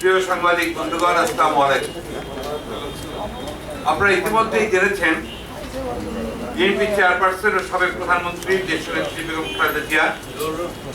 প্রিয় সাংবাদিক, বন্ধুগণ, আসসালামু আলাইকুম। আপনারা ইতিমধ্যেই জেনেছেন, বিএনপি চেয়ারপারসন ও সাবেক প্রধানমন্ত্রী দেশনেত্রী বেগম খালেদা জিয়া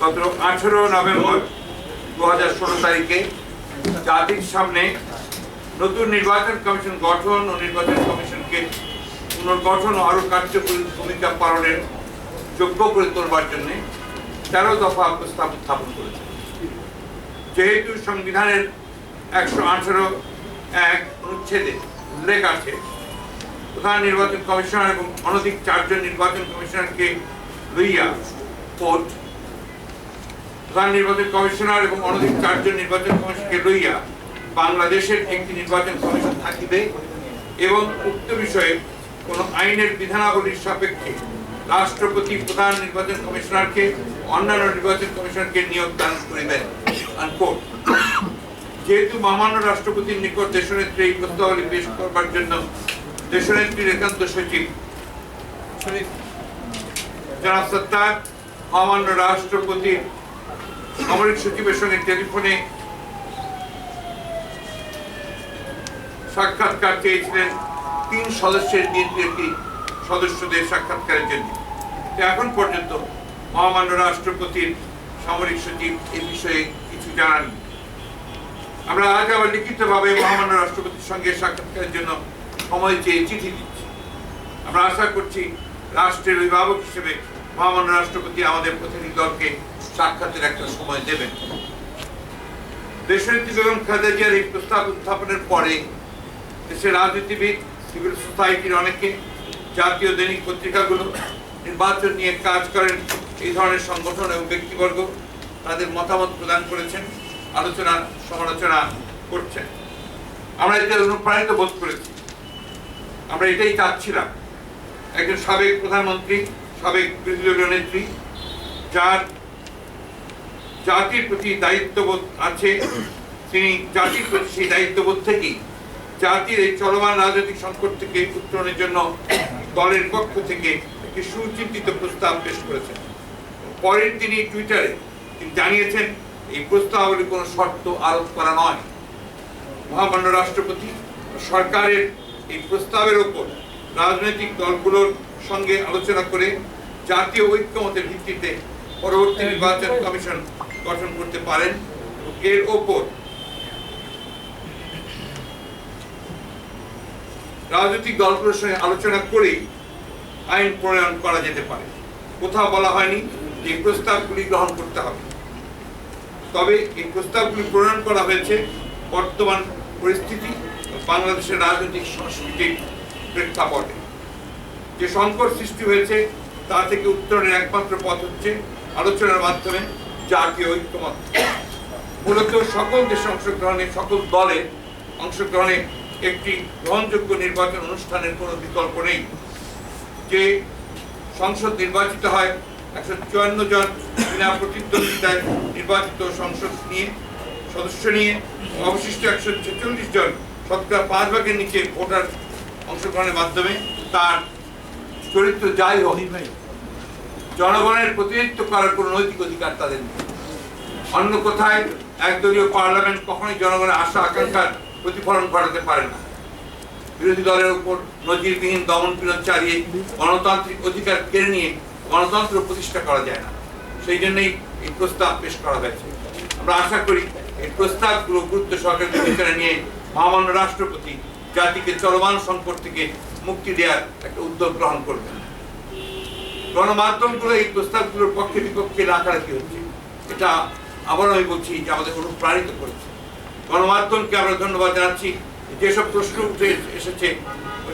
গত আঠেরো নভেম্বর দু হাজার ষোলো তারিখে জাতির সামনে নতুন নির্বাচন কমিশন গঠন ও নির্বাচন কমিশনকে পুনর্গঠন ও আরও কার্যকরী ভূমিকা পালনের যোগ্য করে তোলবার জন্য তেরো দফা প্রস্তাব উত্থাপন করেছে। যেহেতু সংবিধানের একশো আঠারো, এক অনুচ্ছেদে উল্লেখ আছে। প্রধান নির্বাচন কমিশনার এবং অনধিক চারজন নির্বাচন কমিশনারকে লইয়া কোর্ট, প্রধান নির্বাচন কমিশনার এবং অনধিক চারজন নির্বাচন কমিশনকে লইয়া বাংলাদেশের একটি নির্বাচন কমিশন থাকিবে এবং উক্ত বিষয়ে কোন আইনের বিধানাবলীর সাপেক্ষে রাষ্ট্রপতি প্রধান নির্বাচন কমিশনারকে, অন্যান্য নির্বাচন কমিশনারকে নিয়োগ দান করিবেন আনকোট যেহেতু মহামান্য রাষ্ট্রপতির নিকট দেশনেত্রী এই প্রস্তাবলী পেশ করবার জন্য দেশনেত্রীর একান্ত সচিব জনাব সত্তার মহামান্য রাষ্ট্রপতির সামরিক সচিবের সঙ্গে টেলিফোনে সাক্ষাৎকার চেয়েছিলেন। তিন সদস্যের বিএনপি একটি সদস্যদের সাক্ষাৎকারের জন্য। এখন পর্যন্ত মহামান্য রাষ্ট্রপতির সামরিক সচিব এই বিষয়ে কিছু জানাননি। আমরা আজ আবার লিখিতভাবে মহামান্য রাষ্ট্রপতির সঙ্গে সাক্ষাৎকারের জন্য সময় চেয়ে চিঠি দিচ্ছি। আমরা আশা করছি রাষ্ট্রের অভিভাবক হিসেবে মহামান্য রাষ্ট্রপতি আমাদের প্রতিনিধি দলকে সাক্ষাতের একটা সময় দেবেন। দেশনেত্রী বেগম খালেদা জিয়ার এই প্রস্তাব উত্থাপনের পরে দেশের রাজনীতিবিদ সিভিল সোসাইটির অনেকে, জাতীয় দৈনিক পত্রিকাগুলো, নির্বাচন নিয়ে কাজ করেন এই ধরনের সংগঠন এবং ব্যক্তিবর্গ তাদের মতামত প্রদান করেছেন। আলোচনা, সমালোচনা করছেন। আমরা এতে অনুপ্রাণিত বোধ করেছি। আমরা এটাই চাচ্ছিলাম। একজন সাবেক প্রধানমন্ত্রী, সাবেক বিরোধী দলীয় নেত্রী, যার জাতির প্রতি দায়িত্ববোধ আছে, তিনি জাতির প্রতি সেই দায়িত্ববোধ থেকেই জাতির এই চলমান রাজনৈতিক সংকট থেকে উত্তরণের জন্য দলের পক্ষ থেকে একটি সুচিন্তিত প্রস্তাব পেশ করেছেন। পরের তিনি টুইটারে জানিয়েছেন এই প্রস্তাবগুলি কোনো শর্ত আরোপ করা নয়। মহামান্য রাষ্ট্রপতি সরকারের এই প্রস্তাবের ওপর রাজনৈতিক দলগুলোর সঙ্গে আলোচনা করে জাতীয় ঐক্যমতের ভিত্তিতে পরবর্তী নির্বাচন কমিশন গঠন করতে পারেন এর ওপর রাজনৈতিক দলগুলোর সঙ্গে আলোচনা করেই আইন প্রণয়ন করা যেতে পারে। কোথাও বলা হয়নি যে প্রস্তাবগুলি গ্রহণ করতে হবে। তবে এই প্রস্তাবগুলি প্রণয়ন করা হয়েছে বর্তমান পরিস্থিতি বাংলাদেশের রাজনৈতিক সংস্কৃতির প্রেক্ষাপটে। যে সংকট সৃষ্টি হয়েছে, তা থেকে উত্তরণের একমাত্র পথ হচ্ছে আলোচনার মাধ্যমে জাতীয় ঐক্যমত। মূলত সকল দেশে অংশগ্রহণে, সকল দলের অংশগ্রহণে একটি গ্রহণযোগ্য নির্বাচন অনুষ্ঠানের কোনো বিকল্প নেই। যে সংসদ নির্বাচিত হয় একশো চুয়ান্ন জন বিনা প্রতিদ্বন্দ্বিতায় নির্বাচিত সংসদ নিয়ে সদস্য নিয়ে অবশিষ্ট একশো ছেচল্লিশ জন শতকরা পাঁচ ভাগের নিচে ভোটার অংশগ্রহণের মাধ্যমে তার চরিত্র যাই হোক, জনগণের প্রতিনিধিত্ব করার কোনো নৈতিক অধিকার তাদের নেই। অন্য কোথায়, একদলীয় পার্লামেন্ট কখনোই জনগণের আশা, আকাঙ্ক্ষার প্রতিফলন ঘটাতে পারে না। বিরোধী দলের উপর নজিরবিহীন দমন পীড়ন চালিয়ে গণতান্ত্রিক অধিকার কেড়ে নিয়ে গণতন্ত্র প্রতিষ্ঠা করা যায় না। সেই জন্যই এই প্রস্তাব পেশ করা হয়েছে। আমরা আশা করি এই প্রস্তাবগুলো গুরুত্ব সহকারে বিবেচনা নিয়ে মহামান্য রাষ্ট্রপতি জাতিকে চলমান সংকট থেকে মুক্তি দেওয়ার একটা উদ্যোগ গ্রহণ করবেন। গণমাধ্যমগুলো এই প্রস্তাবগুলোর পক্ষে বিপক্ষে রাখারাখি হচ্ছে। এটা আবারও আমি বলছি যে আমাদের অনুপ্রাণিত করেছে। গণমাধ্যমকে আমরা ধন্যবাদ জানাচ্ছি যেসব প্রশ্ন উঠে এসেছে,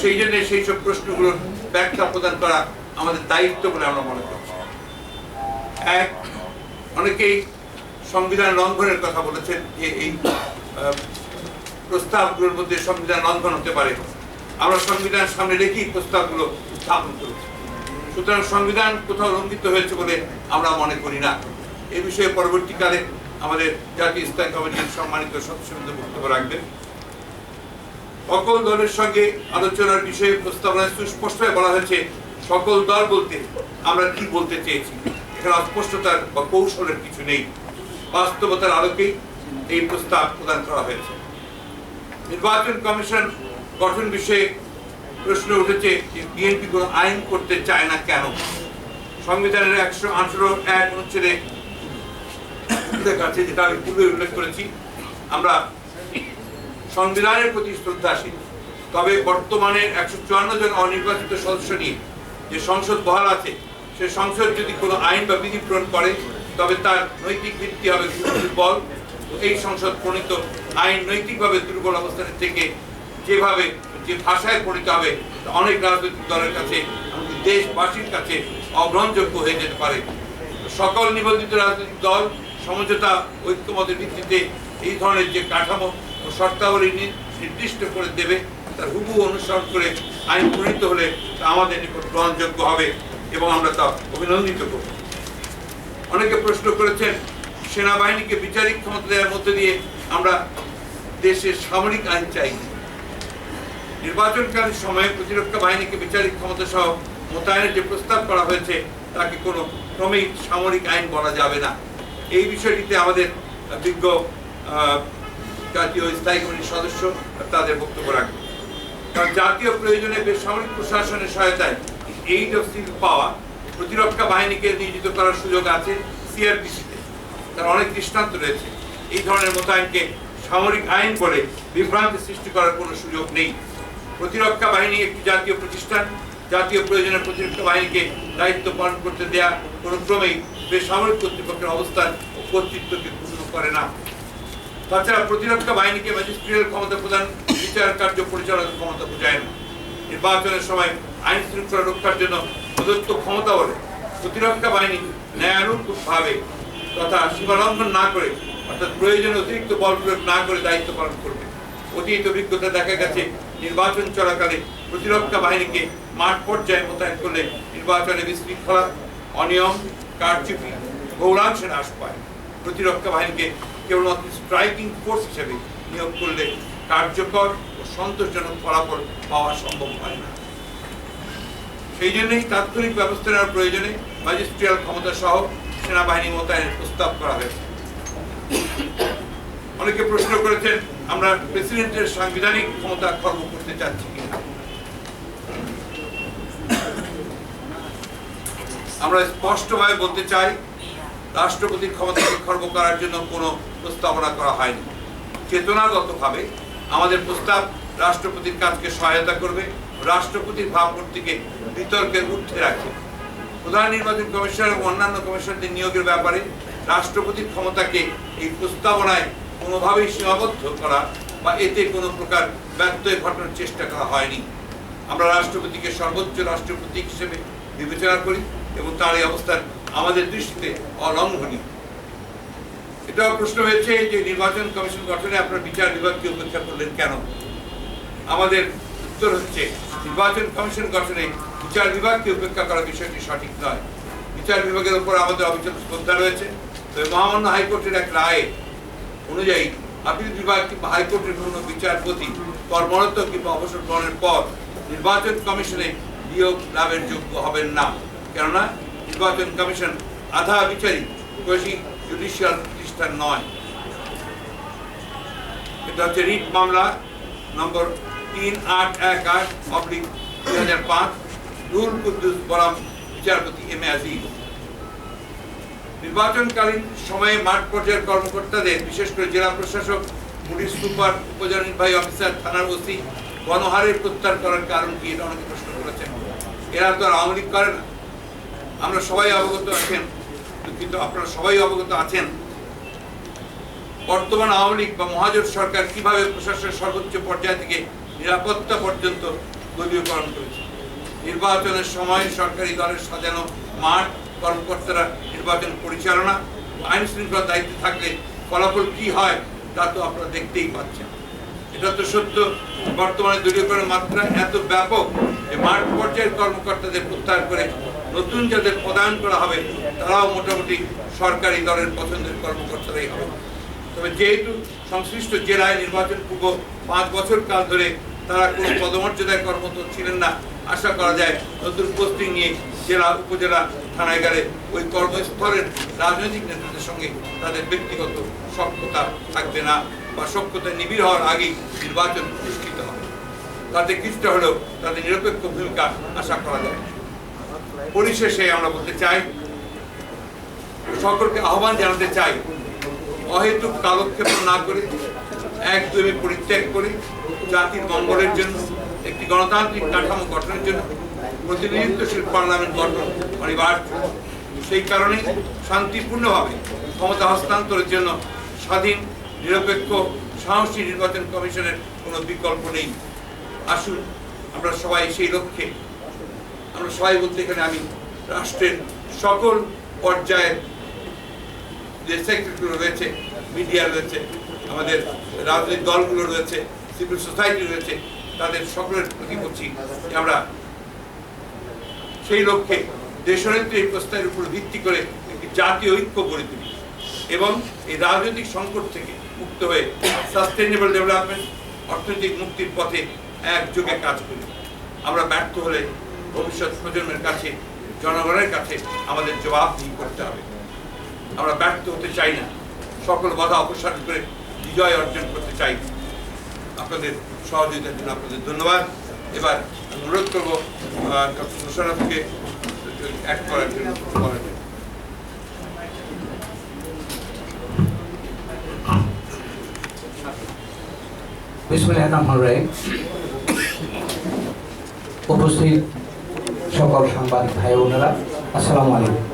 সেই জন্য সেই সব প্রশ্নগুলোর ব্যাখ্যা প্রদান করা আমাদের দায়িত্ব বলে আমরা মনে করছি এক, অনেকেই সংবিধান লঙ্ঘনের কথা বলেছেন যে এই প্রস্তাবগুলোর মধ্যে সংবিধান লঙ্ঘন হতে পারে। আমরা সংবিধান সামনে রেখেই প্রস্তাবগুলো উত্থাপন করেছি। সুতরাং সংবিধান কোথাও লঙ্ঘিত হয়েছে বলে আমরা মনে করি না। এ বিষয়ে পরবর্তীকালে আমাদের জাতীয় স্থায়ী কমিটির সম্মানিত সদস্যবৃন্দ বক্তব্য রাখবেন। সকল দলের সঙ্গে আলোচনার বিষয়ে প্রস্তাবনায় সুস্পষ্টভাবে বলা হয়েছে সকল দল বলতে আমরা কি বলতে চেয়েছি? এখানে অস্পষ্টতার বা কৌশলের কিছু নেই। বাস্তবতার আলোকেই এই প্রস্তাব প্রদান করা হয়েছে। নির্বাচন কমিশন গঠন বিষয়ে প্রশ্ন উঠেছে যে বিএনপি কোনো আইন করতে চায় না কেন? সংবিধানের একশো আঠারো এক অনুচ্ছেদে উল্লেখ আছে যেটা আমি পূর্বে উল্লেখ করেছি, আমরা সংবিধানের প্রতি শ্রদ্ধাশীল। তবে বর্তমানে একশো চুয়ান্ন জন অনির্বাচিত সদস্য নিয়ে যে সংসদ বহাল আছে, সে সংসদ যদি কোনো আইন বা বিধি প্রণয়ন করে, তবে তার নৈতিক ভিত্তি হবে দুর্বল। এই সংসদ প্রণীত আইন নৈতিকভাবে দুর্বল অবস্থানে থেকে যেভাবে যে ভাষায় প্রণীত হবে অনেক রাজনৈতিক দলের কাছে দেশবাসীর কাছে অগ্রহণযোগ্য হয়ে যেতে পারে। সকল নিবন্ধিত রাজনৈতিক দল, সমঝোতা, ঐক্যমতের ভিত্তিতে এই ধরনের যে কাঠামো ও শর্তাবলী নির্দিষ্ট করে দেবে তার হুবু অনুসরণ করে আইন প্রণীত হলে তা আমাদের নিকট গ্রহণযোগ্য হবে এবং আমরা তা অভিনন্দিত করব। অনেকে প্রশ্ন করেছেন, সেনাবাহিনীকে বিচারিক ক্ষমতা দেওয়ার মধ্যে দিয়ে আমরা দেশের সামরিক আইন চাই নির্বাচনকালীন সময়ে প্রতিরক্ষা বাহিনীকে বিচারিক ক্ষমতা সহ মোতায়েনের যে প্রস্তাব করা হয়েছে, তাকে কোনো ক্রমেই সামরিক আইন বলা যাবে না। এই বিষয়টিতে আমাদের বিজ্ঞ জাতীয় স্থায়ী কমিটির সদস্য তাদের বক্তব্য রাখবে কারণ জাতীয় প্রয়োজনে বেসামরিক প্রশাসনের সহায়তায় এইড অফ সিল পাওয়া প্রতিরক্ষা বাহিনীকে নিয়োজিত করার সুযোগ আছে সিআরপিসিতে। তার অনেক দৃষ্টান্ত রয়েছে। এই ধরনের মোতায়েনকে সামরিক আইন বলে বিভ্রান্তি সৃষ্টি করার কোনো সুযোগ নেই। প্রতিরক্ষা বাহিনী একটি জাতীয় প্রতিষ্ঠান। জাতীয় প্রয়োজনে প্রতিরক্ষা বাহিনীকে দায়িত্ব পালন করতে দেয়া কোনো ক্রমেই বেসামরিক কর্তৃপক্ষের অবস্থান ও কর্তৃত্বকে পূর্ণ করে না। তাছাড়া প্রতিরক্ষা বাহিনীকে ম্যাজিস্ট্রিয়াল ক্ষমতা প্রদান, বিচার কার্য পরিচালনার ক্ষমতা বোঝায় না নির্বাচনের সময় আইন শৃঙ্খলা রক্ষার জন্য প্রদত্ত ক্ষমতা বলে প্রতিরক্ষা বাহিনী ন্যায়ানুকূলভাবে তথা সীমালঙ্ঘন না করে, অর্থাৎ প্রয়োজনে অতিরিক্ত বল প্রয়োগ না করে দায়িত্ব পালন করবে। অতীত অভিজ্ঞতা দেখা গেছে, নির্বাচন চলাকালে প্রতিরক্ষা বাহিনীকে মাঠ পর্যায়ে মোতায়েন করলে নির্বাচনে বিশৃঙ্খলা, অনিয়ম, কারচুপি, গৌরাংশে হ্রাস পায়। প্রতিরক্ষা বাহিনীকে কেবলমাত্র স্ট্রাইকিং ফোর্স হিসেবে নিয়োগ করলে কার্যকর ও সন্তোষজনক ফলাফল পাওয়া সম্ভব হয় না। সেই জন্যই তাৎক্ষণিক ব্যবস্থা নেওয়ার প্রয়োজনে ম্যাজিস্ট্রিয়াল ক্ষমতা সহ সেনাবাহিনী মোতায়েনের প্রস্তাব করা হয়েছে। অনেকে প্রশ্ন করেছেন, আমরা প্রেসিডেন্টের সাংবিধানিক ক্ষমতা খর্ব করতে চাচ্ছি কিনা? আমরা স্পষ্টভাবে বলতে চাই রাষ্ট্রপতির ক্ষমতাকে খর্ব করার জন্য কোনো প্রস্তাবনা করা হয়নি। চেতনাগতভাবে আমাদের প্রস্তাব রাষ্ট্রপতির কাজকে সহায়তা করবে, রাষ্ট্রপতির ভাবমূর্তিকে বিতর্কের ঊর্ধ্বে রাখবে। প্রধান নির্বাচন কমিশনার এবং অন্যান্য কমিশনারদের নিয়োগের ব্যাপারে রাষ্ট্রপতির ক্ষমতাকে এই প্রস্তাবনায় কোনোভাবেই সীমাবদ্ধ করা বা এতে কোনো প্রকার ব্যত্যয় ঘটানোর চেষ্টা করা হয়নি। আমরা রাষ্ট্রপতিকে সর্বোচ্চ রাষ্ট্রপতি হিসেবে বিবেচনা করি এবং তার এই অবস্থান আমাদের দৃষ্টিতে অলঙ্ঘনীয় এটাও প্রশ্ন হয়েছে যে নির্বাচন কমিশন গঠনে আপনার বিচার বিভাগকে উপেক্ষা করলেন কেন? আমাদের উত্তর হচ্ছে, নির্বাচন কমিশন গঠনে বিচার বিভাগকে উপেক্ষা করার বিষয়টি সঠিক নয়। বিচার বিভাগের উপর আমাদের অবিচল শ্রদ্ধা রয়েছে। তবে মহামান্য হাইকোর্টের এক রায়ে অনুযায়ী আপিল বিভাগ কিংবা হাইকোর্টের কোনো বিচারপতি কর্মরত কিংবা অবসর গ্রহণের পর নির্বাচন কমিশনে নিয়োগ লাভের যোগ্য হবেন না। কেননা নির্বাচন কমিশন আধা বিচারিক কোশি জুডিশিয়াল প্রতিষ্ঠান নয়। এটা হচ্ছে রিট মামলা নম্বর তিন আট এক আট, অব্লিক দুই হাজার পাঁচ রুল কুদ্দুস বরাম, বিচারপতি এম এ আজিজ। নির্বাচনকালীন সময়ে মাঠ পর্যায়ের কর্মকর্তাদের, বিশেষ করে জেলা প্রশাসক পুলিশ সুপার উপজেলা নির্বাহী অফিসার, থানার ওসি গণহারের প্রত্যাহার করার কারণ কি এটা অনেকে প্রশ্ন করেছেন। এরা তো আর আওয়ামী লীগ করে না। আমরা সবাই অবগত আছেন, কিন্তু আপনারা সবাই অবগত আছেন। বর্তমান আওয়ামী লীগ বা মহাজোট সরকার কীভাবে প্রশাসনের সর্বোচ্চ পর্যায় থেকে নিরাপত্তা পর্যন্ত দলীয়করণ করেছে? নির্বাচনের সময় সরকারি দলের সাজানো মাঠ, কর্মকর্তারা নির্বাচন পরিচালনা আইন শৃঙ্খলার দায়িত্বে থাকলে ফলাফল কি হয়, তা তো আপনারা দেখতেই পাচ্ছেন। এটা তো সত্য। বর্তমানে দলীয়করণের মাত্রা এত ব্যাপক যে মাঠ পর্যায়ের কর্মকর্তাদের প্রত্যাহার করে নতুন যাদের প্রদান করা হবে, তারাও মোটামুটি সরকারি দলের পছন্দের কর্মকর্তারাই হবে। তবে যেহেতু সংশ্লিষ্ট জেলায় নির্বাচন পূর্ব পাঁচ বছর কাল ধরে তারা কোনো পদমর্যাদায় কর্মরত ছিলেন না, আশা করা যায় নতুন পোস্টিং নিয়ে জেলা, উপজেলা, থানায় গেলে ওই কর্মস্থলের রাজনৈতিক নেতৃত্বের সঙ্গে তাদের ব্যক্তিগত সক্ষতা থাকবে না। বা সক্ষতা নিবিড় হওয়ার আগেই নির্বাচন অনুষ্ঠিত হবে। তাতে কিছুটা হলেও তাদের নিরপেক্ষ ভূমিকা আশা করা যায়। পরিশেষে আমরা বলতে চাই, সকলকে আহ্বান জানাতে চাই, অহেতুক কালক্ষেপ না করে, একদমই পরিত্যাগ করে জাতির মঙ্গলের জন্য, একটি গণতান্ত্রিক কাঠামো গঠনের জন্য প্রতিনিধিত্বশীল পার্লামেন্ট গঠন অনিবার্য। সেই কারণেই শান্তিপূর্ণভাবে ক্ষমতা হস্তান্তরের জন্য স্বাধীন নিরপেক্ষ, সাহসী নির্বাচন কমিশনের কোনো বিকল্প নেই। আসুন, আমরা সবাই সেই লক্ষ্যে। আমরা সবাই বলতে এখানে আমি রাষ্ট্রের সকল পর্যায়ের যে সেক্টরগুলো রয়েছে মিডিয়া রয়েছে, আমাদের রাজনৈতিক দলগুলো রয়েছে সিভিল সোসাইটি রয়েছে, তাদের সকলের প্রতি বলছি যে আমরা সেই লক্ষ্যে দেশনেত্রী প্রস্তাবের উপর ভিত্তি করে একটি জাতীয় ঐক্য গড়ে তুলি। এবং এই রাজনৈতিক সংকট থেকে মুক্ত হয়ে সাস্টেইনেবল ডেভেলপমেন্ট অর্থনৈতিক মুক্তির পথে একযোগে কাজ করি। আমরা ব্যর্থ হলে ভবিষ্যৎ প্রজন্মের কাছে, জনগণের কাছে আমাদের জবাব জবাবদিহি করতে হবে। আমরা ব্যর্থ হতে চাই না। সকল বাধা অপসারণ করে বিজয় অর্জন করতে চাই। আপনাদের সহযোগিতার জন্য আপনাদের ধন্যবাদ। এবার অনুরোধ করব ডক্টর মুশারফকে অ্যাড করার জন্য। উপস্থিত সকল সাংবাদিক ভাই বোনেরা, আসসালামু আলাইকুম।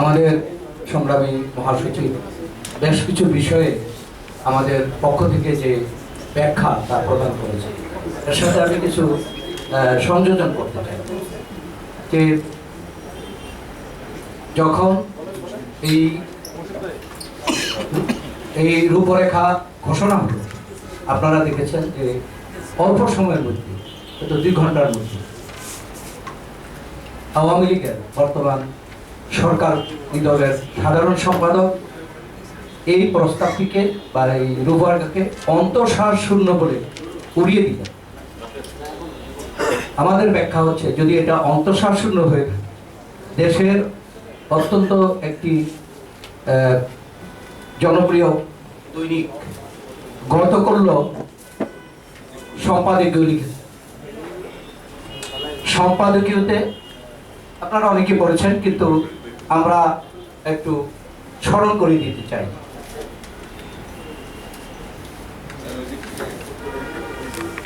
আমাদের সংগ্রামী মহাসচিব বেশ কিছু বিষয়ে আমাদের পক্ষ থেকে যে ব্যাখ্যা তা প্রদান করেছে এর সাথে আমি কিছু সংযোজন করতে চাই। যে যখন এই এই রূপরেখা ঘোষণা হলো আপনারা দেখেছেন যে অল্প সময়ের মধ্যে, হয়তো দুই ঘণ্টার মধ্যে, আওয়ামী লীগের বর্তমান সরকার দলের সাধারণ সম্পাদক এই প্রস্তাবটিকে বা এই রূপরেখাকে অন্তঃসার শূন্য বলে উড়িয়ে দিলেন। আমাদের ব্যাখ্যা হচ্ছে, যদি এটা অন্তঃসার শূন্য হয়ে দেশের অত্যন্ত একটি জনপ্রিয় দৈনিক গত করল সম্পাদকীয় লিখেছে সম্পাদকীয়তে আপনারা অনেকে পড়েছেন, কিন্তু আমরা একটু স্মরণ করে দিতে চাই।